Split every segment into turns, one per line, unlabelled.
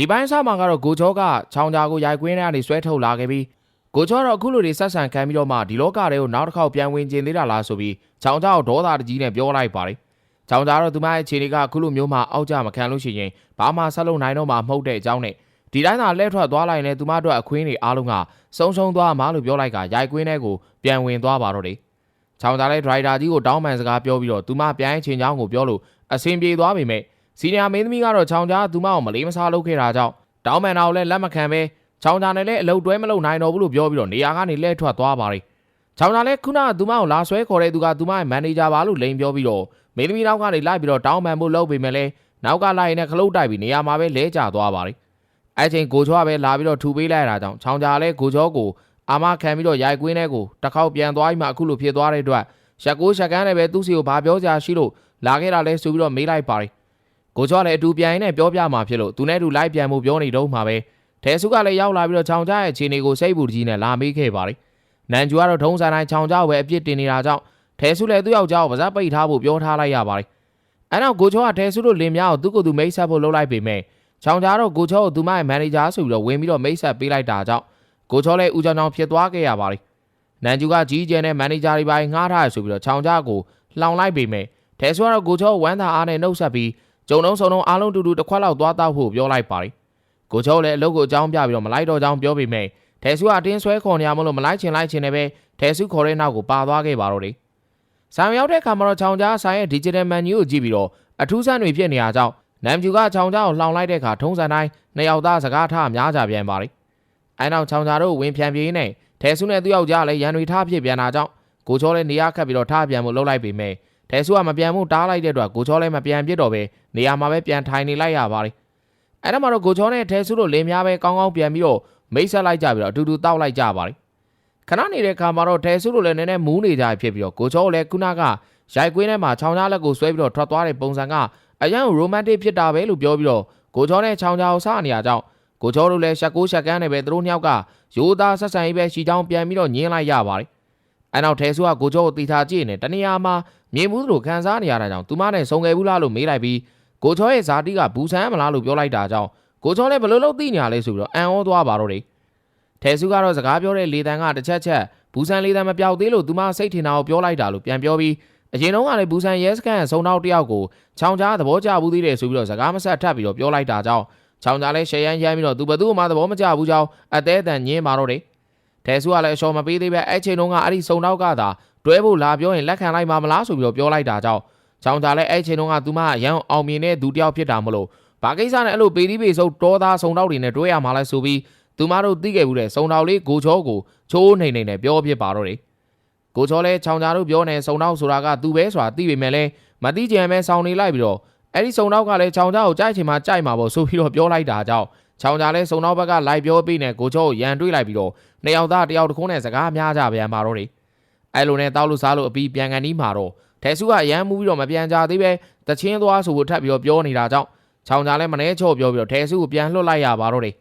ဒီပိုင်းစားမှာကတော့ကိုချောကချောင်းကြားကိုရိုက်ကွင်းထဲကနေဆွဲထုတ်လာခဲ့ပြီးကိုချောတော့အခုလိုတွေဆက်ဆံခံပြီးတော့မှဒီလောကတွေကိုနောက်တစ်ခေါက်ပြန်ဝင်ကျင်သေးတာလားဆိုပြီးချောင်းကြားကိုဒေါသတကြီးနဲ့ပြောလိုက်ပါတယ်ချောင်းကြားတော့သူမရဲ့ခြေတွေကအခုလိုမျိုးမှအောက်ကျမခံလို့ရှိရင်ဘာမှဆက်လုပ်နိုင်တော့မှမဟုတ်တဲ့အကြောင်းနဲ့ဒီတိုင်းသာလဲထွက်သွားလိုက်ရင်လည်းသူမတို့အခွင်းတွေအားလုံးကစုံစုံသွားမှာလို့ပြောလိုက်ကရိုက်ကွင်းထဲကိုပြန်ဝင်သွားပါတော့တယ်ချောင်းကြားလဲဒရိုက်တာကြီးကိုတောင်းပန်စကားပြောပြီးတော့သူမပြန်ရင်ချင်းချောင်းကိုပြောလို့အဆင်ပြေသွားပြီမဲ့ စီနီယာမင်းသမီးကတော့ချောင်းကြားသူမအောင်မလေးမစားလုပ်ခဲ့တာကြောင့်တောင်းပန်တော်လည်းလက်မခံပဲချောင်းကြားနဲ့လည်းအလုတ်တွဲမလုပ်နိုင်တော့ဘူးလို့ပြောပြီးတော့နေရာကနေလှည့်ထွက်သွားပါတယ်။ချောင်းကြားလည်းခုနကသူမအောင်လာဆွဲခေါ်တဲ့သူကသူမရဲ့မန်နေဂျာပါလို့လိန်ပြောပြီးတော့မင်းသမီးနောက်ကနေလိုက်ပြီးတော့တောင်းပန်ဖို့လုပ်ပေမဲ့လည်းနောက်ကလိုက်ရင်လည်းခလုတ်တိုက်ပြီးနေရာမှာပဲလဲကျသွားပါတယ်။အဲ့ချိန်ကိုချောကပဲလာပြီးတော့ထူပေးလိုက်တာကြောင့်ချောင်းကြားလည်းကိုချောကိုအာမခံပြီးတော့ရိုက်ကွင်းထဲကိုတစ်ခေါက်ပြန်သွားပြီးမှအခုလိုဖြစ်သွားတဲ့အတွက်ရက်ကိုရှက်ကန်နဲ့ပဲသူ့စီကိုဘာပြောကြရှိလို့လာခဲ့တာလဲဆိုပြီးတော့မေးလိုက်ပါတယ် ကိုချောလည်းအတူပြန်ရင်းနဲ့ပြောပြမှာဖြစ်လို့သူနဲ့အတူလိုက်ပြန်မှုပြောနေတော့မှာပဲထဲစုကလည်းရောက်လာပြီးတော့ချောင်ကြားရဲ့ခြေနေကိုစိတ်ပူတကြီးနဲ့လာမေးခဲ့ပါတယ်နန်ကျူကတော့ထုံးစံတိုင်းချောင်ကြားကိုပဲအပြစ်တင်နေတာကြောင့်ထဲစုလည်းသူ့ယောက်ျားကိုပါဇက်ပိတ်ထားဖို့ပြောထားလိုက်ရပါတယ်အဲနောက်ကိုချောကထဲစုတို့လင်များကိုသူ့ကိုယ်သူမိတ်ဆက်ဖို့လုပ်လိုက်ပေမဲ့ချောင်ကြားတော့ကိုချောကိုသူမရဲ့မန်နေဂျာဆိုပြီးတော့ဝင်ပြီးတော့မိတ်ဆက်ပေးလိုက်တာကြောင့်ကိုချောလည်းဦးချောင်ချောင်ဖြစ်သွားခဲ့ရပါတယ်နန်ကျူကကြီးကျယ်နဲ့မန်နေဂျာတွေပိုင်းငှားထားရဆိုပြီးတော့ချောင်ကြားကိုလှောင်လိုက်ပေမဲ့ထဲစုကတော့ကိုချောကိုဝမ်းသာအားနဲ့နှုတ်ဆက်ပြီး ကျုံလုံးစုံလုံးအားလုံးတူတူတစ်ခွက်လောက်သွားတောက်ဖို့ပြောလိုက်ပါတယ်။ကိုချောလည်းအလုပ်ကိုအကြောင်းပြပြီးတော့မလိုက်တော့ကြောင်းပြောပေမဲ့ထဲစုကအတင်းဆွဲခေါ်နေရမလို့မလိုက်ချင်လိုက်ချင်လည်းပဲထဲစုခေါ်တဲ့နောက်ကိုပါသွားခဲ့ပါတော့တယ်။ဆိုင်ရောက်တဲ့အခါမှာတော့ချောင်ကြားဆိုင်ရဲ့ digital menu ကိုကြည့်ပြီးတော့အထူးဆန်းတွေဖြစ်နေရကြောင်းနမ်ကျူကချောင်ကြားကိုလှောင်လိုက်တဲ့အခါထုံးစံတိုင်းနှစ်ယောက်သားစကားထားများကြပြန်ပါတယ်။အဲနောက်ချောင်ကြားတို့ဝင်ပြန်ပြေးနေထဲစုနဲ့သူ့ယောက်ျားလည်းရန်တွေထားဖြစ်ပြန်တာကြောင့်ကိုချောလည်းနေရာခတ်ပြီးတော့ထားပြန်မှုလုပ်လိုက်ပေမဲ့ တဲဆူကမပြန်မှုတားလိုက်တဲ့အတွက်ကိုချောလည်းမပြန်ပြစ်တော့ပဲနေရာမှာပဲပြန်ထိုင်နေလိုက်ရပါတယ်။အဲ့ဒါမှတော့ကိုချောနဲ့တဲဆူတို့လင်းများပဲကောင်းကောင်းပြန်ပြီးတော့မိတ်ဆက်လိုက်ကြပြီးတော့အတူတူတောက်လိုက်ကြပါတယ်။ခဏနေတဲ့ခါမှာတော့တဲဆူတို့လည်းနည်းနည်းမူးနေကြဖြစ်ပြီးတော့ကိုချောလည်းခုနကရိုက်ကွင်းထဲမှာချောင်းကြားလက်ကိုဆွဲပြီးတော့ထွက်သွားတဲ့ပုံစံကအရန်ရိုမန်တစ်ဖြစ်တာပဲလို့ပြောပြီးတော့ကိုချောနဲ့ချောင်းကြားကိုစနေရကြောင်းကိုချောတို့လည်းရှက်ကိုရှက်ကန်းနေပဲသူတို့နှစ်ယောက်ကရိုးသားဆက်ဆံရေးပဲရှီချောင်းပြန်ပြီးတော့ညင်းလိုက်ရပါတယ်။ အဲနောက်တဲဆူကကိုချောကိုတီထားကြည့်နေတနေရာမှာမြင်မှုတို့ခံစားနေရတာကြောင့်သူမနဲ့ဆုံခဲ့ဘူးလားလို့မေးလိုက်ပြီးကိုချောရဲ့ဇာတိကဘူးဆန်းမလားလို့ပြောလိုက်တာကြောင့်ကိုချောလည်းဘလို့လို့သိနေရလဲဆိုပြီးတော့အံ့ဩသွားပါတော့တယ်ထဲစုကတော့စကားပြောတဲ့လေတန်ကတစ်ချက်ချက်ဘူးဆန်းလေတန်မပြောက်သေးလို့သူမစိတ်ထင်တာကိုပြောလိုက်တာလို့ပြန်ပြောပြီးအရင်တုန်းကလည်းဘူးဆန်းရဲစကန်ရဲ့ဆုံနောက်တစ်ယောက်ကိုချောင်းကြားသဘောကျဘူးသေးတယ်ဆိုပြီးတော့စကားမဆက်ထပ်ပြီးတော့ပြောလိုက်တာကြောင့်ချောင်းကြားလည်းရှယ်ရမ်းရမ်းပြီးတော့သူဘသူ့မှသဘောမကျဘူးကြောင်းအသေးအတန်ညင်းပါတော့တယ် ထဲစုကလည်းအလျှော်မပေးသေးပဲအဲ့ချိန်တုန်းကအဲ့ဒီဆုံနောက်ကသာတွဲဖို့လာပြောရင်လက်ခံလိုက်မှာမလားဆိုပြီးတော့ပြောလိုက်တာကြောင့်ချောင်းသားလည်းအဲ့ချိန်တုန်းကသူမရန်အောင်မြင်တဲ့သူတယောက်ဖြစ်တာမလို့ဘာကိစ္စနဲ့အဲ့လိုပေဒီပေဆုပ်တောသားဆုံတောက်တွေနဲ့တွဲရမှာလဲဆိုပြီးသူမတို့သိခဲ့ဘူးတဲ့ဆုံတောက်လေးကိုချောကိုချိုးနေနေနဲ့ပြောဖြစ်ပါတော့တယ်ကိုချောလည်းချောင်းသားတို့ပြောနေဆုံတောက်ဆိုတာကသူပဲဆိုတာသိပေမဲ့လည်းမသိကြံပဲဆောင်းနေလိုက်ပြီးတော့အဲ့ဒီဆုံတောက်ကလည်းချောင်းသားကိုကြိုက်ချင်မှကြိုက်မှာပေါ့ဆိုပြီးတော့ပြောလိုက်တာကြောင့်ချောင်းသားလည်းဆုံတောက်ဘက်ကလိုက်ပြောပြီးနေကိုချောကိုရန်တွေးလိုက်ပြီးတော့ နှစ်ယောက်သားတယောက်တစ်ခုနဲ့စကားများကြပြန်ပါတော့တယ်အဲ့လိုနဲ့တောက်လို့စားလို့အပြီးပြန်ကန်ဒီမှာတော့ထဲစုကအရန်မူးပြီးတော့မပြန်ကြသေးပဲတချင်းသွားဆိုဖို့ထပ်ပြီးတော့ပြောနေတာကြောင့်ချောင်းကြလည်းမနှဲချော့ပြောပြီးတော့ထဲစုကိုပြန်လွှတ်လိုက်ရပါတော့တယ်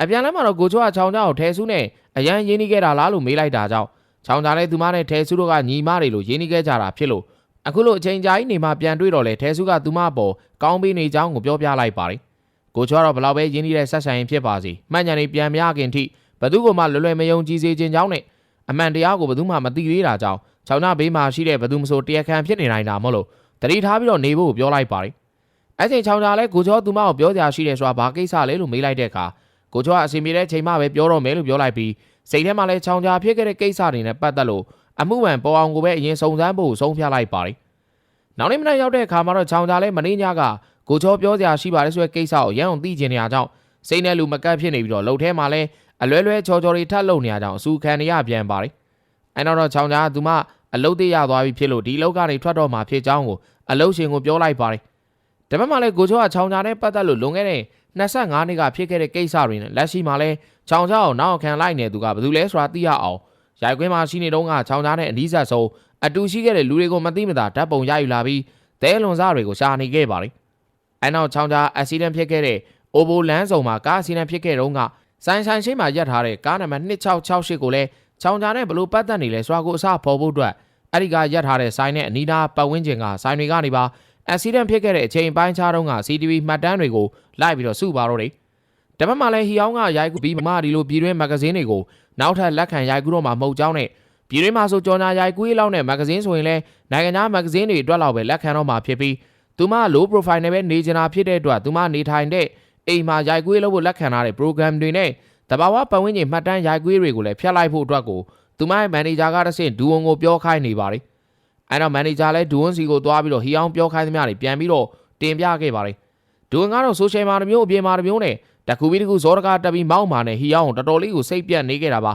အပြန်လဲမှာတော့ကိုချောကချောင်းကြကိုထဲစုနဲ့အရန်ရင်းနှီးခဲ့တာလားလို့မေးလိုက်တာကြောင့်ချောင်းကြလည်းသူမနဲ့ထဲစုတို့ကညီမတွေလို့ရင်းနှီးခဲ့ကြတာဖြစ်လို့အခုလိုအချိန်ကြာကြီးနေမှပြန်တွေ့တော့လေထဲစုကသူမပေါ်ကောင်းပေးနေကြောင်းကိုပြောပြလိုက်ပါတယ်ကိုချောကတော့ဘလောက်ပဲရင်းနှီးတဲ့ဆက်ဆံရင်ဖြစ်ပါစေမှန်ညာနေပြန်မရခင်ထိ ဘသူ့ကိုမှလွယ်လွယ်မယုံကြည်စေခြင်းကြောင့်နဲ့အမှန်တရားကိုဘယ်သူမှမသိသေးတာကြောင့်ချောင်းနာဘေးမှာရှိတဲ့ဘယ်သူမှဆိုတရားခံဖြစ်နေနိုင်တာမဟုတ်လို့တတိထားပြီးတော့နေဖို့ပြောလိုက်ပါတယ်။အဲ့ချိန်ချောင်းနာလဲကိုချောသူမကိုပြောကြရှိတယ်ဆိုတာဘာကိစ္စလဲလို့မေးလိုက်တဲ့အခါကိုချောကအစီအမြေတဲ့ချိန်မှပဲပြောတော့မယ်လို့ပြောလိုက်ပြီးစိတ်ထဲမှာလဲချောင်းကြားဖြစ်ခဲ့တဲ့ကိစ္စတွေနဲ့ပတ်သက်လို့အမှုမှန်ပေါ်အောင်ကိုပဲအရင်စုံစမ်းဖို့ဆုံးဖြတ်လိုက်ပါတယ်။နောက်နေ့မနက်ရောက်တဲ့အခါမှာတော့ချောင်းကြားလဲမင်းညကကိုချောပြောကြရှိပါတယ်ဆိုတဲ့ကိစ္စကိုရန်အောင်သိကျင်နေရကြောင်းစိတ်နဲ့လူမကတ်ဖြစ်နေပြီးတော့လှုပ်ထဲမှာလဲ အလွဲလွဲချော်ချော်တွေထပ်လုံနေရကြောင်းအစူခံနေရပြန်ပါတယ်။အဲနောက်တော့ချောင်းကြားကသူမအလုတ်သေးရသွားပြီဖြစ်လို့ဒီလောက်ကနေထွက်တော့မှာဖြစ်ကြောင်းကိုအလုတ်ရှင်ကိုပြောလိုက်ပါတယ်။ဒါပေမဲ့လည်းကိုချောကချောင်းကြားနဲ့ပတ်သက်လို့လွန်ခဲ့တဲ့25နှစ်ကဖြစ်ခဲ့တဲ့ကိစ္စတွေနဲ့လက်ရှိမှာလဲချောင်းကြားကိုနောက်ခံလိုက်နေသူကဘယ်သူလဲဆိုတာသိရအောင်ရိုက်ခွင်းမှာရှိနေတော့ကချောင်းကြားနဲ့အနီးဆက်ဆုံးအတူရှိခဲ့တဲ့လူတွေကိုမသိမသာဓာတ်ပုံရယူလာပြီးသဲလွန်စားတွေကိုရှာနေခဲ့ပါတယ်။အဲနောက်ချောင်းကြားအက်ဆီဒန့်ဖြစ်ခဲ့တဲ့အိုဘိုလန်းဆောင်မှာကားအက်ဆီဒန့်ဖြစ်ခဲ့တော့က ဆိုင်ဆိုင်ရှိမှရပ်ထားတဲ့ကားနံပါတ်2668ကိုလည်းချောင်းကြားနဲ့ဘလို့ပတ်သက်နေလဲစွာကိုအစဖော်ဖို့အတွက်အဲ့ဒီကရပ်ထားတဲ့ဆိုင်နဲ့အနီးနားပတ်ဝန်းကျင်ကဆိုင်တွေကနေပါအက်ဆီဒန့်ဖြစ်ခဲ့တဲ့အချိန်ပိုင်းခြားတုန်းက CCTV မှတ်တမ်းတွေကိုလိုက်ပြီးတော့စုပါတော့တယ်တပတ်မှလည်းဟီအောင်ကရိုက်ကူပြီးမှဒီလိုပြည်တွင်းမဂဇင်းတွေကိုနောက်ထပ်လက်ခံရိုက်ကူတော့မှမဟုတ်ကြောင်းနဲ့ပြည်တွင်းမှာဆိုကြော်ညာရိုက်ကူရေးလောက်နဲ့မဂဇင်းဆိုရင်လည်းနိုင်ငံခြားမဂဇင်းတွေအတွက်လောက်ပဲလက်ခံတော့မှဖြစ်ပြီးသူမ low profile နဲ့ပဲနေချင်တာဖြစ်တဲ့အတွက်သူမနေထိုင်တဲ့ အိမ်မှာရိုက်ကူရေးလုပ်ဖို့လက်ခံထားတဲ့ program တွေနဲ့တဘာဝပတ်ဝန်းကျင်မှတ်တမ်းရိုက်ကူရေးတွေကိုလည်းဖျက်လိုက်ဖို့အတွက်ကိုသူမရဲ့မန်နေဂျာကတစ်ဆင့်ဒူဝွန်ကိုပြောခိုင်းနေပါတယ်အဲ့တော့မန်နေဂျာလည်းဒူဝွန်စီကိုသွားပြီးတော့ဟီအောင်ပြောခိုင်းသမျှတွေပြန်ပြီးတော့တင်ပြခဲ့ပါတယ်ဒူဝွန်ကတော့ social မှာတစ်မျိုးအပြင်မှာတစ်မျိုးနဲ့တကူပြီးတကူဇောတကာတက်ပြီးမောက်မာနဲ့ဟီအောင်ကိုတော်တော်လေးကိုစိတ်ပြတ်နေခဲ့တာပါ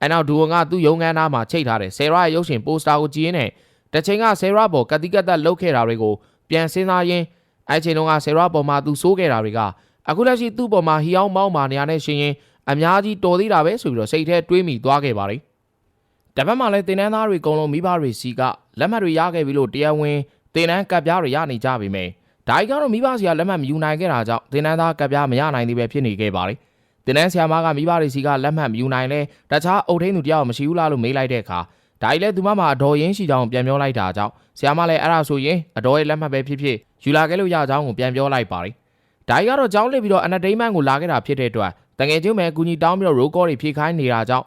အဲ့နောက်ဒူဝွန်ကသူ့ရုံးခန်းသားမှာချိတ်ထားတဲ့ဆယ်ရာရဲ့ရုပ်ရှင်ပိုစတာကိုကြည့်ရင်းနဲ့တစ်ချိန်ကဆယ်ရာပေါ်ကတိကတ်တက်လှုပ်ခဲ့တာတွေကိုပြန်စဉ်းစားရင်းအဲ့ချိန်တုန်းကဆယ်ရာပေါ်မှာသူစိုးခဲ့တာတွေက အခုလက်ရှိသူ့ပေါ်မှာဟီအောင်မောက်မာနေရတဲ့ရှင်ရင်အများကြီးတော်သေးတာပဲဆိုပြီးတော့စိတ်ထဲတွေးမိသွားခဲ့ပါတယ်တပတ်မှလည်းတင်နန်းသားတွေအကုန်လုံးမိဘတွေစီကလက်မှတ်တွေရခဲ့ပြီလို့တရားဝင်တင်နန်းကပ်ပြားတွေရနေကြပြီမယ်ဒါကြီးကတော့မိဘစီကလက်မှတ်မယူနိုင်ခဲ့တာကြောင့်တင်နန်းသားကပ်ပြားမရနိုင်သေးပဲဖြစ်နေခဲ့ပါတယ်တင်နန်းဆရာမကမိဘတွေစီကလက်မှတ်မယူနိုင်လဲတခြားအုပ်ထိန်းသူတယောက်မရှိဘူးလားလို့မေးလိုက်တဲ့အခါဒါကြီးလည်းသူမမှာအတော်ရင်းရှိကြောင်းပြန်ပြောလိုက်တာကြောင့်ဆရာမလည်းအဲ့ဒါဆိုရင်အတော်ရဲ့လက်မှတ်ပဲဖြစ်ဖြစ်ယူလာခဲ့လို့ရကြောင်းကိုပြန်ပြောလိုက်ပါတယ် ဒါကြီးကတော့ကြောင်းလစ်ပြီးတော့ entertainment ကိုလာခဲ့တာဖြစ်တဲ့အတွက်တငယ်ချင်းမဲ့အကူကြီးတောင်းပြီးတော့ roll call တွေဖြည့်ခိုင်းနေတာကြောင့်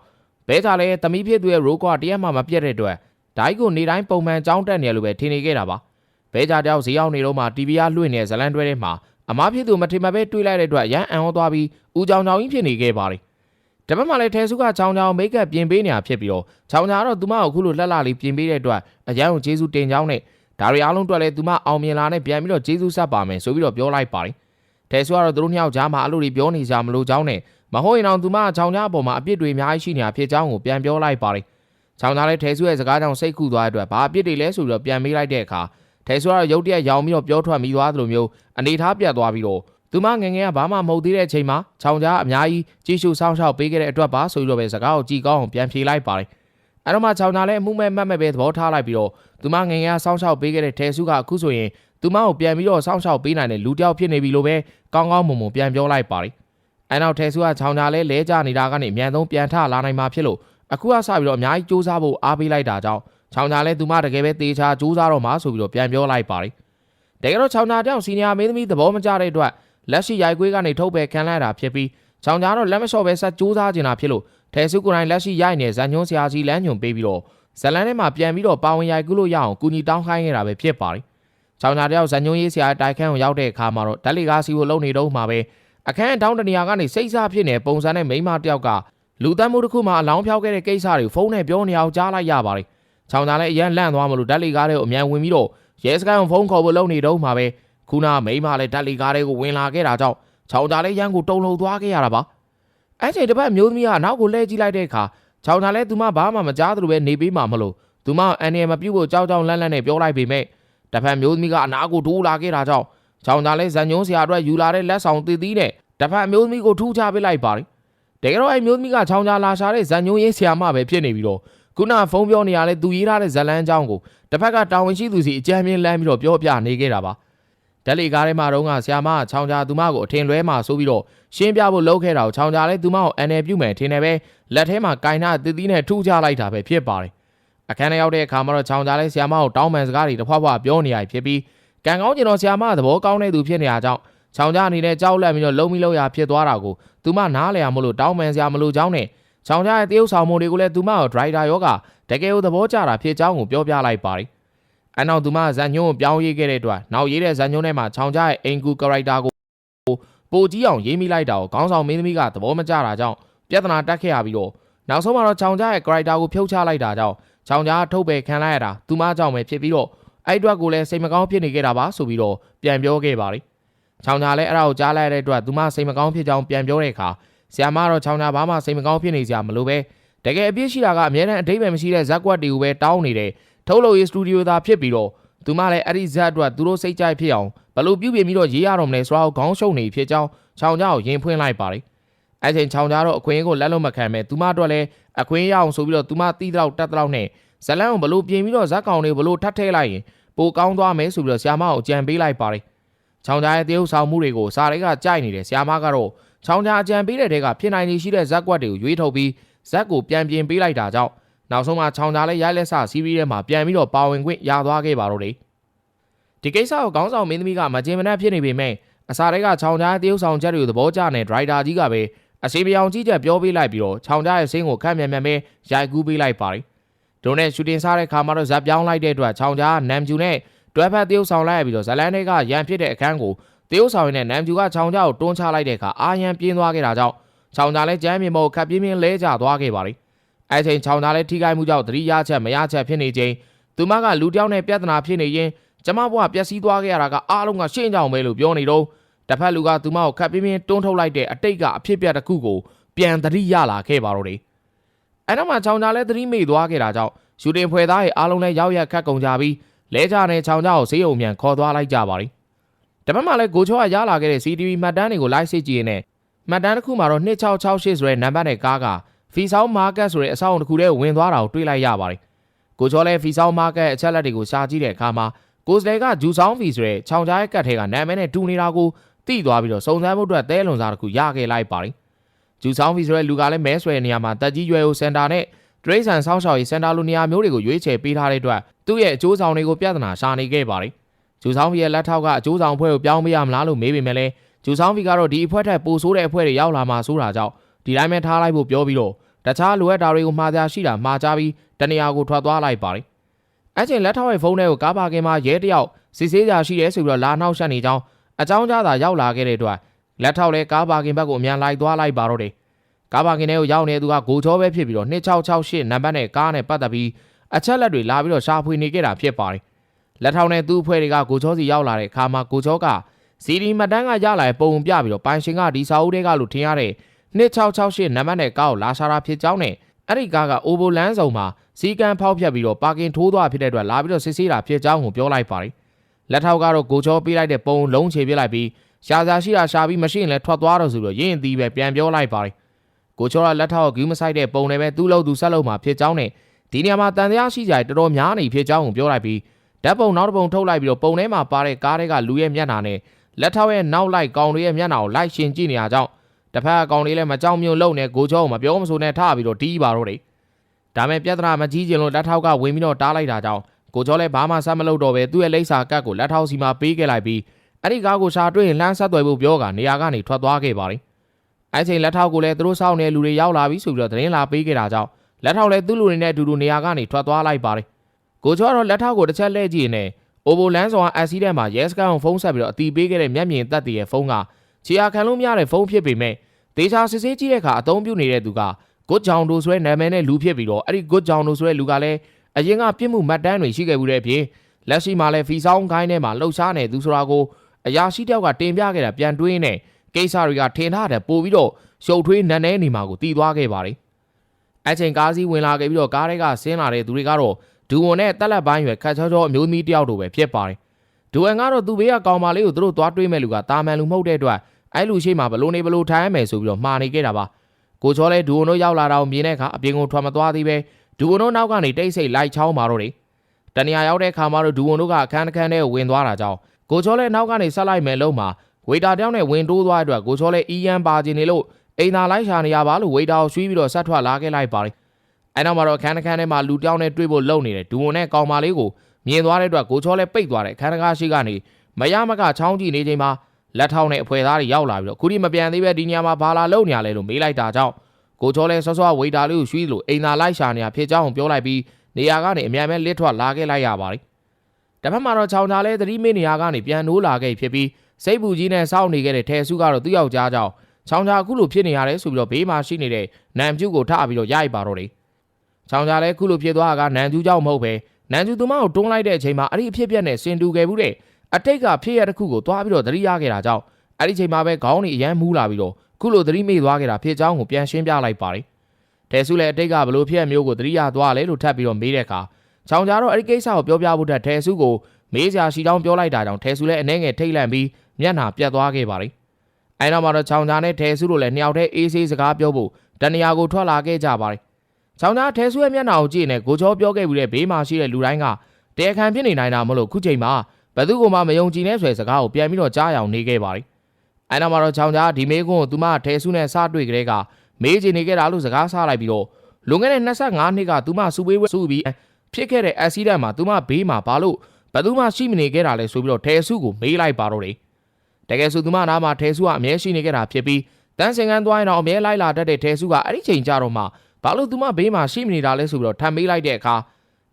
ဘဲကြလည်းတမိဖြစ်သူရဲ့ roll call တရက်မှမပြတ်တဲ့အတွက်ဒါကြီးကိုနေတိုင်းပုံမှန်ကြောင်းတက်နေရလို့ပဲထင်နေခဲ့တာပါဘဲကြတယောက်ဈေးရောက်နေတော့မှ TV ကလွှင့်နေဇလန်တွဲထဲမှာအမားဖြစ်သူမထင်မှပဲတွေးလိုက်တဲ့အတွက်ရန်အံ့ဩသွားပြီးဦးကြောင်ကြောင်ကြီးဖြစ်နေခဲ့ပါတယ်တပတ်မှလည်းထဲစုကချောင်းချောင်းမိတ်ကပ်ပြင်ပေးနေတာဖြစ်ပြီးတော့ချောင်းချာတော့သူမကိုခုလိုလှလှလေးပြင်ပေးတဲ့အတွက်အရန်ကိုကျေးဇူးတင်ကြောင်းနဲ့ဒါရီအားလုံးအတွက်လည်းသူမအောင်မြင်လာနဲ့ပြန်ပြီးတော့ကျေးဇူးဆက်ပါမယ်ဆိုပြီးတော့ပြောလိုက်ပါတယ် ထဲစုကတော့သူတို့နှစ်ယောက်ကြားမှာအလိုတွေပြောနေကြမလို့ကြောင်းနဲ့မဟုတ်ရင်တော့သူမချောင်းချာအပေါ်မှာအပြစ်တွေအများကြီးရှိနေတာဖြစ်ကြောင်းကိုပြန်ပြောလိုက်ပါတယ်ချောင်းချာလည်းထဲစုရဲ့စကားကြောင့်စိတ်ကူသွားတဲ့အတွက်ဘာအပြစ်တွေလဲဆိုပြီးတော့ပြန်မေးလိုက်တဲ့အခါထဲစုကတော့ရုတ်တရက်ရောင်ပြီးတော့ပြောထွက်မိသွားသလိုမျိုးအနေထားပြတ်သွားပြီးတော့သူမငငယ်ကဘာမှမဟုတ်သေးတဲ့အချိန်မှာချောင်းကြားအများကြီးကြည့်ရှုစောင့်ရှောက်ပေးခဲ့တဲ့အတွက်ပါဆိုပြီးတော့ပဲစကားကိုကြည်ကောင်းအောင်ပြန်ဖြေလိုက်ပါတယ် အဲ့တော့မှချောင်းသားလည်းအမှုမဲ့မှတ်မဲ့ပဲသဘောထားလိုက်ပြီးတော့သူမငငယ်ကစောင့်ရှောက်ပေးခဲ့တဲ့ထဲစုကအခုဆိုရင်သူမကိုပြန်ပြီးတော့စောင့်ရှောက်ပေးနိုင်တဲ့လူတစ်ယောက်ဖြစ်နေပြီလို့ပဲကောင်းကောင်းမွန်မွန်ပြန်ပြောလိုက်ပါတယ်အဲ့နောက်ထဲစုကချောင်းသားလည်းလဲကျနေတာကနေအမြန်ဆုံးပြန်ထလာနိုင်မှာဖြစ်လို့အခုကစပြီးတော့အများကြီးစူးစမ်းဖို့အားပေးလိုက်တာကြောင့်ချောင်းသားလည်းသူမတကယ်ပဲတေချာစူးစမ်းတော့မှာဆိုပြီးတော့ပြန်ပြောလိုက်ပါတယ်တကယ်တော့ချောင်းသားတောင်စီနီယာမင်းသမီးသဘောမကျတဲ့အတွက်လက်ရှိရိုက်ကွေးကနေထုတ်ပယ်ခံလိုက်တာဖြစ်ပြီး ချောင်းကြားတော့လက်မလျှော့ပဲဆက်ကြိုးစားနေတာဖြစ်လို့ထဲစုကိုယ်တိုင်လက်ရှိရိုက်နေဇန်ညွန်းဆရာကြီးလမ်းညွန်ပေးပြီးတော့ဇလန်ထဲမှာပြန်ပြီးတော့ပါဝင်ရိုက်ကူးလို့ရအောင်ကူညီတောင်းခိုင်းနေတာပဲဖြစ်ပါတယ်။ချောင်းကြားတယောက်ဇန်ညွန်းရေးဆရာတိုက်ခန်းကိုရောက်တဲ့အခါမှာတော့ဓာတ်လီကားစီကိုလုံနေတော့မှပဲအခန်းတောင်းတနေရာကနေစိတ်စားဖြစ်နေပုံစံနဲ့မိန်းမတယောက်ကလူတန်းမှုတစ်ခုမှအလောင်းဖြောက်ခဲ့တဲ့ကိစ္စတွေကိုဖုန်းနဲ့ပြောနေအောင်ကြားလိုက်ရပါတယ်။ချောင်းသားလည်းအရန်လန့်သွားမလို့ဓာတ်လီကားတွေကိုအမြန်ဝင်ပြီးတော့ရဲစခန်းကိုဖုန်းခေါ်ဖို့လုပ်နေတော့မှပဲခုနမိန်းမလည်းဓာတ်လီကားတွေကိုဝင်လာခဲ့တာကြောင့် ချောင်းသားလည်းရန်ကိုတုံလုံသွားခဲ့ရတာပါအဲ့ချိန်တစ်ပတ်မျိုးသမီးကနောက်ကိုလှည့်ကြည့်လိုက်တဲ့အခါချောင်းသားလည်းသူမဘာမှမကြားသလိုပဲနေပေးမှမလို့သူမအန်ရမပြုတ်ဖို့ကြောက်ကြောက်လန့်လန့်နဲ့ပြောလိုက်ပေမဲ့တစ်ဖက်မျိုးသမီးကအနာကိုထိုးလာခဲ့တာကြောင့်ချောင်းသားလည်းဇန်ညုံးဆရာအတွက်ယူလာတဲ့လက်ဆောင်တည်တည်နဲ့တစ်ဖက်မျိုးသမီးကိုထူးခြားပေးလိုက်ပါတယ်တကယ်တော့အဲ့မျိုးသမီးကချောင်းကြားလာရှာတဲ့ဇန်ညုံးရေးဆရာမပဲဖြစ်နေပြီးတော့ခုနဖုန်းပြောနေရလဲသူရေးထားတဲ့ဇလန်းအကြောင်းကိုတစ်ဖက်ကတာဝန်ရှိသူစီအကြမ်းမြင်လမ်းပြီးတော့ပြောပြနေခဲ့တာပါ ဓာတ်လီကားထဲမှာတော့ကဆရာမကချောင်းကြားသူမကိုအထင်လွဲမှာဆိုပြီးတော့ရှင်းပြဖို့လုပ်ခဲ့တာကိုချောင်းကြားလဲသူမကိုအန်နယ်ပြုမယ်ထင်တယ်ပဲလက်ထဲမှာကင်နာတည်တည်နဲ့ထူးခြားလိုက်တာပဲဖြစ်ပါတယ်အခန်းထဲရောက်တဲ့အခါမှာတော့ချောင်းကြားလဲဆရာမကိုတောင်းပန်စကားတွေတစ်ဖွားဖွားပြောနေရဖြစ်ပြီးကံကောင်းကျင်တော့ဆရာမသဘောကောင်းတဲ့သူဖြစ်နေတာကြောင့်ချောင်းကြားအနေနဲ့ကြောက်လန့်ပြီးတော့လုံပြီးလုံရဖြစ်သွားတာကိုသူမနားလည်အောင်မလို့တောင်းပန်စရာမလိုကြောင်းနဲ့ချောင်းကြားရဲ့တရုပ်ဆောင်မှုတွေကိုလည်းသူမကိုဒရိုက်တာယောကတကယ်ကိုသဘောကျတာဖြစ်ကြောင်းကိုပြောပြလိုက်ပါတယ် အနောက်သူမဇန်ညွန်းကိုပြောင်းရေးခဲ့တဲ့အတွက်နောက်ရေးတဲ့ဇန်ညွန်းထဲမှာချောင်းကြားရဲ့အင်ကူကရိုက်တာကိုပိုကြီးအောင်ရေးမိလိုက်တာကိုခေါင်းဆောင်မင်းသမီးကသဘောမကျတာကြောင့်ပြဿနာတက်ခဲ့ရပြီးတော့နောက်ဆုံးမှာတော့ချောင်းကြားရဲ့ကရိုက်တာကိုဖြုတ်ချလိုက်တာကြောင့်ချောင်းကြားထုတ်ပယ်ခံလိုက်ရတာသူမကြောင့်ပဲဖြစ်ပြီးတော့အဲ့အတွက်ကိုလည်းစိတ်မကောင်းဖြစ်နေခဲ့တာပါဆိုပြီးတော့ပြန်ပြောခဲ့ပါတယ်ချောင်းကြားလည်းအဲ့ဒါကိုကြားလိုက်တဲ့အတွက်သူမစိတ်မကောင်းဖြစ်ကြောင်းပြန်ပြောတဲ့အခါဆရာမတော့ချောင်းကြားဘာမှစိတ်မကောင်းဖြစ်နေစရာမလိုပဲတကယ်အပြစ်ရှိတာကအများနဲ့အတိတ်ပဲမရှိတဲ့ဇက်ကွက်တွေကိုပဲတောင်းနေတယ် ထုတ်လို့ရေးစတူဒီယိုသားဖြစ်ပြီးတော့သူမလည်းအဲ့ဒီဇက်အတွက်သူတို့စိတ်ကြိုက်ဖြစ်အောင်ဘလို့ပြုပြင်ပြီးတော့ရေးရတော့မလဲဆိုတော့ခေါင်းရှုံနေဖြစ်ကြောင်းချောင်းကြားကိုရင်ဖွင့်လိုက်ပါတယ်အဲ့ချိန်ချောင်းကြားတော့အခွင့်အရေးကိုလက်လုံးမခံမဲ့သူမအတွက်လည်းအခွင့်ရအောင်ဆိုပြီးတော့သူမတီးတော့တက်တော့နဲ့ဇလန်းကိုဘလို့ပြင်ပြီးတော့ဇက်ကောင်တွေဘလို့ထပ်ထဲလိုက်ရင်ပိုကောင်းသွားမယ်ဆိုပြီးတော့ဆ iam မကိုကြံပေးလိုက်ပါတယ်ချောင်းကြားရဲ့တရုပ်ဆောင်မှုတွေကိုစာတွေကကြိုက်နေတယ်ဆ iam မကတော့ချောင်းကြားအကြံပေးတဲ့တဲကဖြစ်နိုင်နေရှိတဲ့ဇက်ကွက်တွေကိုရွေးထုတ်ပြီးဇက်ကိုပြန်ပြင်ပေးလိုက်တာကြောင့် နောက်ဆုံးမှာချောင်းသားလဲရိုက်လက်ဆစီးရီးထဲမှာပြန်ပြီးတော့ပါဝင်ခွင့်ရသွားခဲ့ပါတော့တယ်ဒီကိစ္စကိုခေါင်းဆောင်မင်းသမီးကမကျင်မနှက်ဖြစ်နေပေမဲ့အစားတွေကချောင်ကြားရဲ့တရုပ်ဆောင်ချက်တွေကိုသဘောကျတဲ့ဒရိုက်တာကြီးကပဲအစီပြောင်ကြီးချက်ပြောပေးလိုက်ပြီးတော့ချောင်ကြားရဲ့စင်းကိုခန့်မြန်မြန်ပဲရိုက်ကူးပေးလိုက်ပါတယ်။ဒုနဲ့ရှူတင်စားတဲ့ခါမှာတော့ဇက်ပြောင်းလိုက်တဲ့အတွက်ချောင်ကြားကနမ်ဂျူနဲ့တွဲဖက်တရုပ်ဆောင်လိုက်ရပြီးတော့ဇလန်တွေကရန်ဖြစ်တဲ့အခန်းကိုတရုပ်ဆောင်ရင်းနဲ့နမ်ဂျူကချောင်ကြားကိုတွန်းချလိုက်တဲ့အခါအာရန်ပြင်းသွားခဲ့တာကြောင့်ချောင်ကြားလည်းကျမ်းမြေမောခပ်ပြင်းပြင်းလဲကျသွားခဲ့ပါတယ်။ အဲချိန်ချောင်ကြားလည်းထိခိုက်မှုကြောင့်သတိရချက်မရချက်ဖြစ်နေချိန်သူမကလူတစ်ယောက်နဲ့ပြဿနာဖြစ်နေရင်ကျမဘွားပျက်စီးသွားခဲ့ရတာကအားလုံးကရှင်းကြောင်ပဲလို့ပြောနေတော့တစ်ဖက်လူကသူမကိုခပ်ပြင်းပြင်းတွန်းထုတ်လိုက်တဲ့အတိတ်ကအဖြစ်အပျက်တစ်ခုကိုပြန်သတိရလာခဲ့ပါတော့တယ်။အဲနောက်မှာချောင်ကြားလည်းသတိမေ့သွားခဲ့တာကြောင့်ရှူတင်ဖွဲ့သားရဲ့အားလုံးလည်းရောက်ရက်ခတ်ကုန်ကြပြီးလဲကြတဲ့ချောင်ကြားကိုဈေးုံမြန်ခေါ်သွားလိုက်ကြပါတယ်။တပတ်မှလည်းကိုချောကရလာခဲ့တဲ့ CTV မှတ်တမ်းတွေကိုလိုက်စစ်ကြည့်ရင်းနဲ့မှတ်တမ်းတစ်ခုမှာတော့2668ဆိုတဲ့နံပါတ်နဲ့ကားက ဖီဆောင်းမားကတ်ဆိုတဲ့အဆောက်အုံတစ်ခုထဲဝင်သွားတာကိုတွေ့လိုက်ရပါတယ်။ကိုချောလည်းဖီဆောင်းမားကတ်အချက်လက်တွေကိုရှာကြည့်တဲ့အခါမှာကိုစလေကဂျူဆောင်းဖီဆိုတဲ့ချောင်ကြားရဲ့ကတ်ထဲကနာမည်နဲ့တူနေတာကိုသိသွားပြီးတော့စုံစမ်းမှုအတွက်သဲလွန်စားတစ်ခုရခဲ့လိုက်ပါတယ်။ဂျူဆောင်းဖီဆိုတဲ့လူကလည်းမဲဆွဲနေရာမှာတက်ကြီးရွယ်ကိုစင်တာနဲ့ဒရိတ်ဆန်ဆောင်းရှောက်ရေးစင်တာလိုနေရာမျိုးတွေကိုရွေးချယ်ပေးထားတဲ့အတွက်သူ့ရဲ့အကျိုးဆောင်တွေကိုပြဿနာရှာနေခဲ့ပါတယ်။ဂျူဆောင်းဖီရဲ့လက်ထောက်ကအကျိုးဆောင်အဖွဲ့ကိုပြောင်းပေးရမလားလို့မေးပေမဲ့လည်းဂျူဆောင်းဖီကတော့ဒီအဖွဲ့ထက်ပိုဆိုးတဲ့အဖွဲ့တွေရောက်လာမှဆိုတာကြောင့် ဒီတိုင်းပဲထားလိုက်ဖို့ပြောပြီးတော့တခြားလိုအပ်တာတွေကိုမှားကြရှိတာမှားကြပြီးတနေရာကိုထွက်သွားလိုက်ပါတယ်။အဲချိန်လက်ထောက်ရဲ့ဖုန်းထဲကိုကားပါကင်မှာရဲတယောက်စစ်ဆေးကြရှိတယ်ဆိုပြီးတော့လာနှောက်ရှက်နေကြောင်းအကြောင်းကြားသာရောက်လာခဲ့တဲ့အတွက်လက်ထောက်လည်းကားပါကင်ဘက်ကိုအမြန်လိုက်သွားလိုက်ပါတော့တယ်။ကားပါကင်ထဲကိုရောက်နေတဲ့သူကဂိုချောပဲဖြစ်ပြီးတော့2668နံပါတ်နဲ့ကားနဲ့ပတ်သက်ပြီးအချက်လက်တွေလာပြီးတော့ရှာဖွေနေခဲ့တာဖြစ်ပါတယ်။လက်ထောက်နဲ့သူ့အဖွဲ့တွေကဂိုချောစီရောက်လာတဲ့အခါမှာဂိုချောကစီဒီမတန်းကရလာတဲ့ပုံပြပြီးတော့ပိုင်ရှင်ကဒီစာအုပ်တွေကလို့ထင်ရတဲ့ 2668နံပါတ်နဲ့ကားကိုလာရှာတာဖြစ်ကြောင်းနဲ့အဲ့ဒီကားကအိုဘိုလန်းဆောင်မှာစီကံဖောက်ဖြတ်ပြီးတော့ပါကင်ထိုးသွားဖြစ်တဲ့အတွက်လာပြီးတော့စစ်ဆေးတာဖြစ်ကြောင်းကိုပြောလိုက်ပါတယ်။လက်ထောက်ကတော့ကိုချောပေးလိုက်တဲ့ပုံလုံးချေပြလိုက်ပြီးရှာစာရှိတာရှာပြီးမရှိရင်လည်းထွက်သွားတော့ဆိုပြီးတော့ရင်းရင်သီးပဲပြန်ပြောလိုက်ပါတယ်။ကိုချောကလက်ထောက်ကဂူးမဆိုင်တဲ့ပုံတွေပဲသူ့လို့သူဆက်လို့မှာဖြစ်ကြောင်းနဲ့ဒီနေရာမှာတန်တရားရှိကြတော်တော်များနေဖြစ်ကြောင်းကိုပြောလိုက်ပြီးဓာတ်ပုံနောက်တစ်ပုံထုတ်လိုက်ပြီးတော့ပုံထဲမှာပါတဲ့ကားတွေကလူရဲ့မျက်နှာနဲ့လက်ထောက်ရဲ့နောက်လိုက်ကောင်တွေရဲ့မျက်နှာကိုလိုက်ရှင်ကြည့်နေရကြောင်း တစ်ဖက်ကောင်တွေလည်းမကြောက်မြုံလုံနေကိုချောကိုမပြောမဆိုနဲ့ထားပြီးတော့တီးပါတော့တယ်ဒါမဲ့ပြဿနာမကြီးကျင်လို့လက်ထောက်ကဝင်ပြီးတော့တားလိုက်တာကြောင့်ကိုချောလည်းဘာမှဆက်မလုပ်တော့ပဲသူ့ရဲ့လိပ်စာကတ်ကိုလက်ထောက်စီမှာပေးခဲ့လိုက်ပြီးအဲ့ဒီကားကိုရှာတွေ့ရင်လှမ်းဆက်သွယ်ဖို့ပြောကနေရာကနေထွက်သွားခဲ့ပါတယ်အဲ့ချိန်လက်ထောက်ကိုလည်းသူတို့စောင့်နေတဲ့လူတွေရောက်လာပြီဆိုပြီးတော့သတင်းလာပေးခဲ့တာကြောင့်လက်ထောက်လည်းသူ့လူတွေနဲ့အတူတူနေရာကနေထွက်သွားလိုက်ပါတယ်ကိုချောကတော့လက်ထောက်ကိုတစ်ချက်လှည့်ကြည့်နေအိုဘိုလန်းဆောင်အက်ဆီဒန့်မှာရဲစကန်ကိုဖုန်းဆက်ပြီးတော့အတီးပေးခဲ့တဲ့မျက်မြင်သက်တည်ရဲ့ဖုန်းက ချီယာခံလို့မရတဲ့ဖုန်းဖြစ်ပေမဲ့ဒေချာစစ်ဆေးကြည့်တဲ့အခါအသုံးပြုနေတဲ့သူက good ကြောင်တို့ဆိုတဲ့နာမည်နဲ့လူဖြစ်ပြီးတော့အဲ့ဒီ good ကြောင်တို့ဆိုတဲ့လူကလည်းအရင်ကပြစ်မှုမှတ်တမ်းတွေရှိခဲ့မှုတဲ့အပြင်လက်ရှိမှာလည်းဖီဆောင်းခိုင်းထဲမှာလှုပ်ရှားနေသူဆိုတာကိုအရာရှိတယောက်ကတင်ပြခဲ့တာပြန်တွေးနေကိစ္စတွေကထင်ထားတဲ့ပို့ပြီးတော့ရှုပ်ထွေးနန်းနေနေမှာကိုတည်သွားခဲ့ပါတယ်အချိန်ကားစီးဝင်လာခဲ့ပြီးတော့ကားတွေကဆင်းလာတဲ့သူတွေကတော့ဒူဝန်နဲ့တက်လက်ပိုင်းရွယ်ခတ်ချောချောအမျိုးသမီးတယောက်တို့ပဲဖြစ်ပါတယ် ဒူဝန်ကတော့သူ့ဘေးကကောင်မလေးကိုသူတို့သွားတွေးမဲ့လူကတာမန်လူမဟုတ်တဲ့အတွက်အဲ့လူရှိမှဘလို့နေဘလို့ထိုင်ရမယ်ဆိုပြီးတော့မှားနေခဲ့တာပါကိုချောလဲဒူဝန်တို့ရောက်လာတာကိုမြင်တဲ့အခါအပြင်ကိုထွက်မသွားသေးပဲဒူဝန်တို့နောက်ကနေတိတ်ဆိတ်လိုက်ချောင်းมาတော့တယ်တနေရာရောက်တဲ့အခါမှာတော့ဒူဝန်တို့ကအခန်းတစ်ခန်းထဲကိုဝင်သွားတာကြောင့်ကိုချောလဲနောက်ကနေဆက်လိုက်မယ်လို့မှာဝေတာတယောက်နဲ့ဝင်တိုးသွားတဲ့အတွက်ကိုချောလဲအီယန်ပါခြင်းနေလို့အိမ်သာလိုက်ရှာနေရပါလို့ဝေတာကိုရွှီးပြီးတော့ဆက်ထွက်လာခဲ့လိုက်ပါတယ်အဲနောက်မှာတော့အခန်းတစ်ခန်းထဲမှာလူတယောက်နဲ့တွေ့ဖို့လုံနေတယ်ဒူဝန်နဲ့ကောင်မလေးကို မြင်သွားတဲ့အတွက်ကိုချောလဲပိတ်သွားတယ်အခန်းတစ်ခါရှိကနေမရမကချောင်းကြည့်နေချိန်မှာလက်ထောက်နဲ့အဖွဲသားတွေရောက်လာပြီးတော့ခုဒီမပြန်သေးပဲဒီညမှာဘာလာလုံနေရလဲလို့မေးလိုက်တာကြောင့်ကိုချောလဲဆော့ဆော့ဝေတာလေးကိုရွှီးလို့အိမ်သာလိုက်ရှာနေရဖြစ်ကြောင်းပြောလိုက်ပြီးနေရာကနေအမြန်မဲ့လစ်ထွက်လာခဲ့လိုက်ရပါတယ်။တစ်ဖက်မှာတော့ချောင်းသားလဲသတိမေးနေရာကနေပြန်နိုးလာခဲ့ဖြစ်ပြီးစိတ်ပူကြီးနဲ့စောင့်နေခဲ့တဲ့ထဲစုကတော့သူ့ယောက်ျားကြောင့်ချောင်းသားအခုလိုဖြစ်နေရတယ်ဆိုပြီးတော့ဘေးမှာရှိနေတဲ့နန်ကျူကိုထပြီးတော့ရိုက်ပါတော့တယ်။ချောင်းသားလဲအခုလိုဖြစ်သွားတာကနန်ကျူကြောင့်မဟုတ်ပဲ နန်ကျူသူမကိုတွန်းလိုက်တဲ့အချိန်မှာအဲ့ဒီအဖြစ်အပျက်နဲ့ဆင်တူခဲ့ဘူးတဲ့အတိတ်ကဖြစ်ရတဲ့ခုကိုသွားပြီးတော့သတိရခဲ့တာကြောင့်အဲ့ဒီချိန်မှာပဲခေါင်းတွေအရန်မူးလာပြီးတော့ခုလိုသတိမေ့သွားခဲ့တာဖြစ်ကြောင်းကိုပြန်ရှင်းပြလိုက်ပါတယ်။တဲဆုလည်းအတိတ်ကဘလို့ဖြစ်မျိုးကိုသတိရသွားလဲလို့ထပ်ပြီးတော့မေးတဲ့အခါချောင်းကြတော့အဲ့ဒီကိစ္စကိုပြောပြဖို့တက်တဲဆုကိုမေးစရာရှိတောင်းပြောလိုက်တာကြောင့်တဲဆုလည်းအနေငယ်ထိတ်လန့်ပြီးမျက်နှာပြတ်သွားခဲ့ပါတယ်။အဲနောက်မှာတော့ချောင်းကြနဲ့တဲဆုတို့လည်းနှစ်ယောက်တည်းအေးဆေးစကားပြောဖို့တနေရာကိုထွက်လာခဲ့ကြပါတယ်။ ချောင်းကြတဲဆုရဲ့မျက်နှာကိုကြည့်နေကိုချောပြောခဲ့ပြီးတဲ့ဘေးမှာရှိတဲ့လူတိုင်းကတဲခံဖြစ်နေနိုင်တာမလို့ခုချိန်မှာဘယ်သူမှမယုံကြည်နဲ့ဆွဲစကားကိုပြန်ပြီးတော့ကြားအောင်နေခဲ့ပါတယ်။အဲနောက်မှာတော့ချောင်းကြားဒီမေးခွန်းကိုသူမထဲဆုနဲ့စတွေ့ကြတဲ့ကမေးချင်နေခဲ့တာလို့စကားဆလိုက်ပြီးတော့လွန်ခဲ့တဲ့25နှစ်ကသူမစူပေးဝဲစုပြီးဖြစ်ခဲ့တဲ့အက်ဆီဒန့်မှာသူမဘေးမှာဘာလို့ဘယ်သူမှရှိမနေခဲ့တာလဲဆိုပြီးတော့ထဲဆုကိုမေးလိုက်ပါတော့တယ်။တတကယ်ဆိုသူမနားမှာထဲစုကအမြဲရှိနေခဲ့တာဖြစ်ပြီးတန်းစင်ကန်းသွားရင်တော့အမြဲလိုက်လာတတ်တဲ့ထဲစုကအဲ့ဒီချိန်ကြတော့မှ ဘာလို့သူမဘေးမှာရှိမနေတာလဲဆိုပြီးတော့ထပ်မေးလိုက်တဲ့အခါ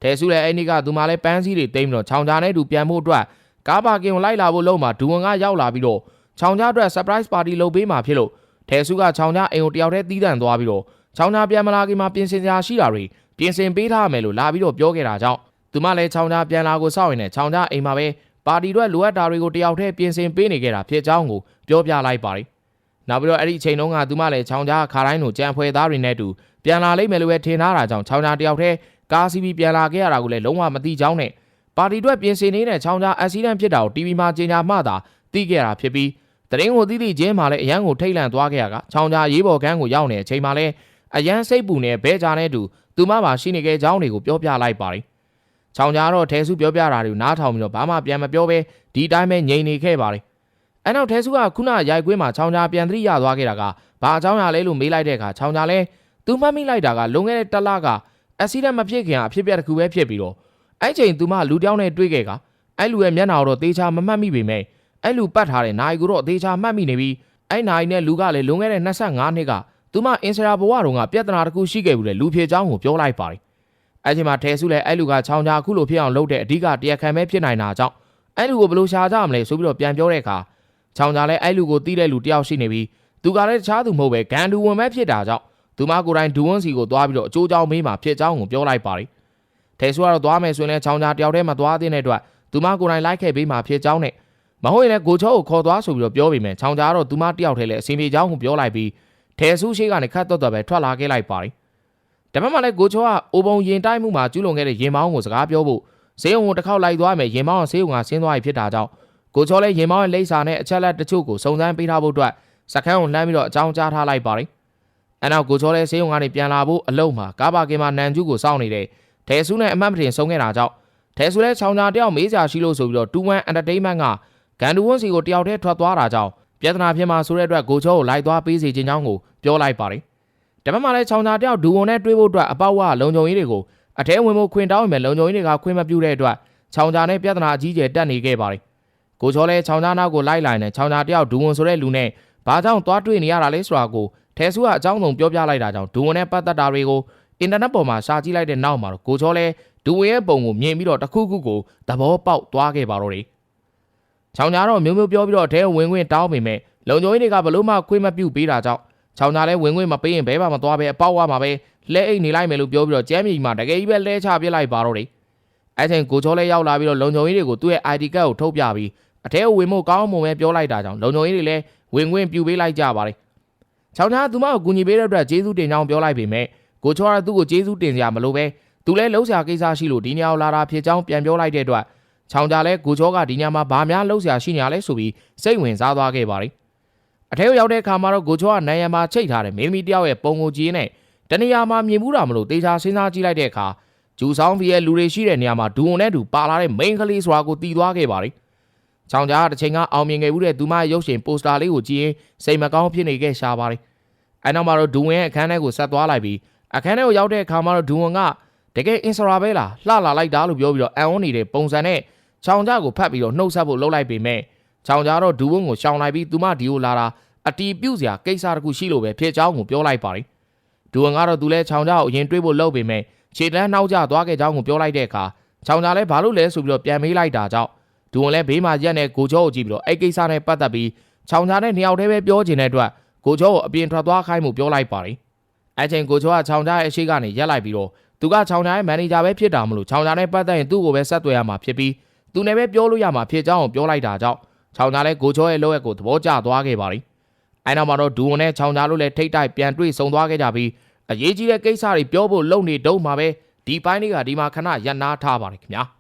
ထဲစုလည်းအဲ့ဒီကသူမလည်းပန်းစည်းတွေတိမ့်ပြီးတော့ချောင်ကြားနဲ့တူပြန်ဖို့အတွက်ကားပါကင်ကိုလိုက်လာဖို့လုံးမှာဒူဝင်ကရောက်လာပြီးတော့ချောင်ကြားအတွက် surprise party လုပ်ပေးမှာဖြစ်လို့ထဲစုကချောင်ကြားအိမ်ကိုတယောက်တည်းတီးတန့်သွားပြီးတော့ချောင်ကြားပြန်မလာခင်မှာပြင်ဆင်စရာရှိတာတွေပြင်ဆင်ပေးထားမယ်လို့လာပြီးတော့ပြောခဲ့တာကြောင့်သူမလည်းချောင်ကြားပြန်လာကိုစောင့်ရင်လည်းချောင်ကြားအိမ်မှာပဲပါတီအတွက်လိုအပ်တာတွေကိုတယောက်တည်းပြင်ဆင်ပေးနေခဲ့တာဖြစ်ကြောင်းကိုပြောပြလိုက်ပါတယ်။နောက်ပြီးတော့အဲ့ဒီအချိန်တုန်းကသူမလည်းချောင်ကြားခါတိုင်းလိုကြံဖွဲသားတွေနဲ့အတူ ပြန်လာလိမ့်မယ်လို့ပဲထင်ထားတာကြောင့်ချောင်ကြားတယောက်တည်းကားစီးပြီးပြန်လာခဲ့ရတာကိုလည်းလုံးဝမသိကြောင်းနဲ့ပါတီအတွက်ပြင်ဆင်နေတဲ့ချောင်ကြားအက်ဆီဒန့်ဖြစ်တာကို TV မှာကြေညာမှသာသိခဲ့တာဖြစ်ပြီးတရင်ကိုသိသိချင်းမှလည်းအရန်ကိုထိတ်လန့်သွားခဲ့ရကချောင်ကြားရေးပေါ်ကန်းကိုရောက်နေတဲ့အချိန်မှာလည်းအရန်စိတ်ပူနေဘဲကြားနဲ့တူသူမပါရှိနေခဲ့ကြောင်းတွေကိုပြောပြလိုက်ပါတယ်။ချောင်ကြားတော့ထဲစုပြောပြတာတွေကိုနားထောင်ပြီးတော့ဘာမှပြန်မပြောဘဲဒီတိုင်းပဲငြိမ်နေခဲ့ပါတယ်။အဲနောက်ထဲစုကခုနရိုက်ကွင်းမှာချောင်ကြားပြန်သတိရသွားခဲ့တာကဘာအကြောင်းရလဲလို့မေးလိုက်တဲ့အခါချောင်ကြားလဲ သူမှတ်မိလိုက်တာကလွန်ခဲ့တဲ့တစ်လကအက်ဆီဒန့်မဖြစ်ခင်အဖြစ်အပျက်တစ်ခုပဲဖြစ်ပြီးတော့အဲ့ချိန်သူမလူတစ်ယောက်နဲ့တွေ့ခဲ့ကအဲ့လူရဲ့မျက်နှာကိုတော့သေချာမမှတ်မိပေမဲ့အဲ့လူပတ်ထားတဲ့နိုင်ကိုတော့သေချာမှတ်မိနေပြီးအဲ့နိုင်နဲ့လူကလည်းလွန်ခဲ့တဲ့25နှစ်ကသူမအင်စတာဘဝတုန်းကပြဿနာတစ်ခုရှိခဲ့ဘူးလေလူဖြေချောင်းကိုပြောလိုက်ပါတယ်အဲ့ချိန်မှာထဲစုလဲအဲ့လူကချောင်းချာခုလိုဖြစ်အောင်လုပ်တဲ့အဓိကတရားခံပဲဖြစ်နိုင်တာကြောင့်အဲ့လူကိုဘယ်လိုရှာကြမလဲဆိုပြီးတော့ပြန်ပြောတဲ့အခါချောင်းချာလဲအဲ့လူကိုတီးတဲ့လူတယောက်ရှိနေပြီးသူကလည်းတခြားသူမဟုတ်ပဲဂန်ဒူဝင်ပဲဖြစ်တာကြောင့် သူမကိုယ်တိုင်ဒူဝွန်းစီကိုသွားပြီးတော့အကျိုးကြောင်းမေးမှာဖြစ်ကြောင်းကိုပြောလိုက်ပါတယ်ထဲဆူကတော့သွားမယ်ဆိုရင်လည်းချောင်းချာတယောက်တည်းမသွားသင့်တဲ့အတွက်သူမကိုယ်တိုင်လိုက်ခဲ့ပေးမှာဖြစ်ကြောင်းနဲ့မဟုတ်ရင်လည်းကိုချောကိုခေါ်သွားဆိုပြီးတော့ပြောပြီးမယ်ချောင်းချာကတော့သူမတယောက်တည်းလည်းအစီအပြေကြောင်းကိုပြောလိုက်ပြီးထဲဆူရှိကနေခတ်တော့တော့ပဲထွက်လာခဲ့လိုက်ပါတယ်ဒါပေမဲ့လည်းကိုချောကအိုပုံရင်တိုက်မှုမှာကျူးလွန်ခဲ့တဲ့ရင်မောင်းကိုစကားပြောဖို့ဈေးုံကိုတစ်ခေါက်လိုက်သွားမယ်ရင်မောင်းကဈေးုံကဆင်းသွားပြီဖြစ်တာကြောင့်ကိုချောလည်းရင်မောင်းရဲ့လိပ်စာနဲ့အချက်လက်တချို့ကိုစုံစမ်းပေးထားဖို့အတွက်စခန်းကိုလှမ်းပြီးတော့အကြောင်းကြားထားလိုက်ပါတယ် အဲနောက်ကိုချောလည်းဆေးရုံကနေပြန်လာဖို့အလုံမှာကားပါကင်မှာနန်ကျူးကိုစောင့်နေတဲ့ထဲဆူနဲ့အမတ်မတင်ဆုံးခဲ့တာကြောင့်ထဲဆူလည်းချောင်းချာတယောက်မေးစာရှိလို့ဆိုပြီးတော့21 Entertainment ကဂန်ဒူဝွန်းစီကိုတယောက်တည်းထွက်သွားတာကြောင့်ပြဿနာဖြစ်မှာဆိုတဲ့အတွက်ကိုချောကိုလိုက်သွားပေးစီခြင်းကြောင်းကိုပြောလိုက်ပါတယ်။ဒါပေမဲ့လည်းချောင်းချာတယောက်ဒူဝွန်နဲ့တွေးဖို့အတွက်အပေါက်ဝလုံခြုံရေးတွေကိုအထဲဝင်ဖို့ခွင့်တောင်းပေမဲ့လုံခြုံရေးတွေကခွင့်မပြုတဲ့အတွက်ချောင်းချာနဲ့ပြဿနာအကြီးကျယ်တက်နေခဲ့ပါတယ်။ကိုချောလည်းချောင်းချာနောက်ကိုလိုက်လာနေချောင်းချာတယောက်ဒူဝွန်ဆိုတဲ့လူနဲ့ဘာကြောင့်သွားတွေ့နေရတာလဲဆိုတာကို ထဲဆူကအကြောင်းစုံပြောပြလိုက်တာကြောင့်ဒူဝင်နဲ့ပတ်သက်တာတွေကိုအင်တာနက်ပေါ်မှာရှာကြည့်လိုက်တဲ့နောက်မှာတော့ကိုချောလဲဒူဝင်ရဲ့ပုံကိုမြင်ပြီးတော့တစ်ခုခုကိုသဘောပေါက်သွားခဲ့ပါတော့တယ်။ချောင်းညာတော့မျိုးမျိုးပြောပြီးတော့အဲဝင်ခွင့်တောင်းပေမဲ့လုံခြုံရေးတွေကဘလို့မှခွင့်မပြုပေးတာကြောင့်ချောင်းညာလဲဝင်ခွင့်မပေးရင်ဘဲပါမသွားပဲအပေါက်ဝမှာပဲလဲအိတ်နေလိုက်မယ်လို့ပြောပြီးတော့ကျမ်းမြေမှာတကယ်ကြီးပဲလဲချပြလိုက်ပါတော့တယ်။အဲချိန်ကိုချောလဲရောက်လာပြီးတော့လုံခြုံရေးတွေကိုသူ့ရဲ့ ID ကတ်ကိုထုတ်ပြပြီးအထဲဝင်ဖို့ကောင်းမှုပဲပြောလိုက်တာကြောင့်လုံခြုံရေးတွေလည်းဝင်ခွင့်ပြုပေးလိုက်ကြပါတယ် ချောင်းချာသူမကိုကူညီပေးတဲ့အတွက်ကျေးဇူးတင်ကြောင်းပြောလိုက်ပေမဲ့ကိုချောကသူ့ကိုကျေးဇူးတင်စရာမလိုပဲသူလည်းလှုပ်ရှားကိစ္စရှိလို့ဒီညောင်လာတာဖြစ်ကြောင်းပြန်ပြောလိုက်တဲ့အတွက်ချောင်းချာလည်းကိုချောကဒီညမှာဘာများလှုပ်ရှားရှိနေရလဲဆိုပြီးစိတ်ဝင်စားသွားခဲ့ပါတယ်အထဲကိုရောက်တဲ့အခါမှာတော့ကိုချောကနိုင်ရမှာချိတ်ထားတဲ့မင်းသမီးတယောက်ရဲ့ပုံကိုကြည့်နေတနေရာမှာမြင်မှုတာမလို့တေချာစဉ်းစားကြည့်လိုက်တဲ့အခါဂျူဆောင်ဖီရဲ့လူတွေရှိတဲ့နေရာမှာဒူဝွန်နဲ့တူပါလာတဲ့ main ကလေးဆိုတာကိုတီးသွားခဲ့ပါတယ်ချောင်းကြားတစ်ချိန်ကအောင်မြင်ခဲ့မှုတဲ့သူမရဲ့ရုပ်ရှင်ပိုစတာလေးကိုကြည့်ရင်စိတ်မကောင်းဖြစ်နေခဲ့ရှာပါတယ် အဲနောက်မှာတော့ဒူဝင်ရဲ့အခန်းထဲကိုဆက်သွားလိုက်ပြီးအခန်းထဲကိုရောက်တဲ့အခါမှာတော့ဒူဝင်ကတကယ်အင်စရာပဲလားလှလာလိုက်တာလို့ပြောပြီးတော့အန်ဝန်းနေတဲ့ပုံစံနဲ့ချောင်းကြားကိုဖတ်ပြီးတော့နှုတ်ဆက်ဖို့လှုပ်လိုက်ပေမဲ့ချောင်းကြားတော့ဒူဝင်ကိုရှောင်လိုက်ပြီးသူမဒီကိုလာတာအတီးပြုတ်စရာကိစ္စတခုရှိလို့ပဲဖြစ်ကြောင်းကိုပြောလိုက်ပါတယ်ဒူဝင်ကတော့သူလဲချောင်းကြားကိုအရင်တွေးဖို့လှုပ်ပေမဲ့ခြေတန်းနှောက်ကျသွားခဲ့ကြောင်းကိုပြောလိုက်တဲ့အခါချောင်းကြားလဲဘာလို့လဲဆိုပြီးတော့ပြန်မေးလိုက်တာကြောင့်ဒူဝင်လဲဘေးမှာရက်နေကိုချောကိုကြည့်ပြီးတော့အဲ့ကိစ္စနဲ့ပတ်သက်ပြီးချောင်းကြားနဲ့နှစ်ယောက်တည်းပဲပြောချင်တဲ့အတွက် ကိုချောကိုအပြင်ထွက်သွားခိုင်းမှုပြောလိုက်ပါတယ်။အဲချိန်ကိုချောကချောင်းကြားရဲ့အရှိကနေရက်လိုက်ပြီးတော့သူကချောင်းကြားရဲ့မန်နေဂျာပဲဖြစ်တာမလို့ချောင်းကြားနဲ့ပတ်သက်ရင်သူ့ကိုပဲဆက်သွယ်ရမှာဖြစ်ပြီးသူနဲ့ပဲပြောလို့ရမှာဖြစ်ကြောင်းကိုပြောလိုက်တာကြောင့်ချောင်းကြားလည်းကိုချောရဲ့လောက်ရက်ကိုသဘောကျသွားခဲ့ပါတယ်။အဲနောက်မှာတော့ဒူဝန်နဲ့ချောင်းကြားလို့လည်းထိတ်တိုက်ပြန်တွေ့ဆုံသွားခဲ့ကြပြီးအရေးကြီးတဲ့ကိစ္စတွေပြောဖို့လုပ်နေတုံးမှာပဲဒီပိုင်းလေးကဒီမှာခဏရပ်နားထားပါတယ်ခင်ဗျာ။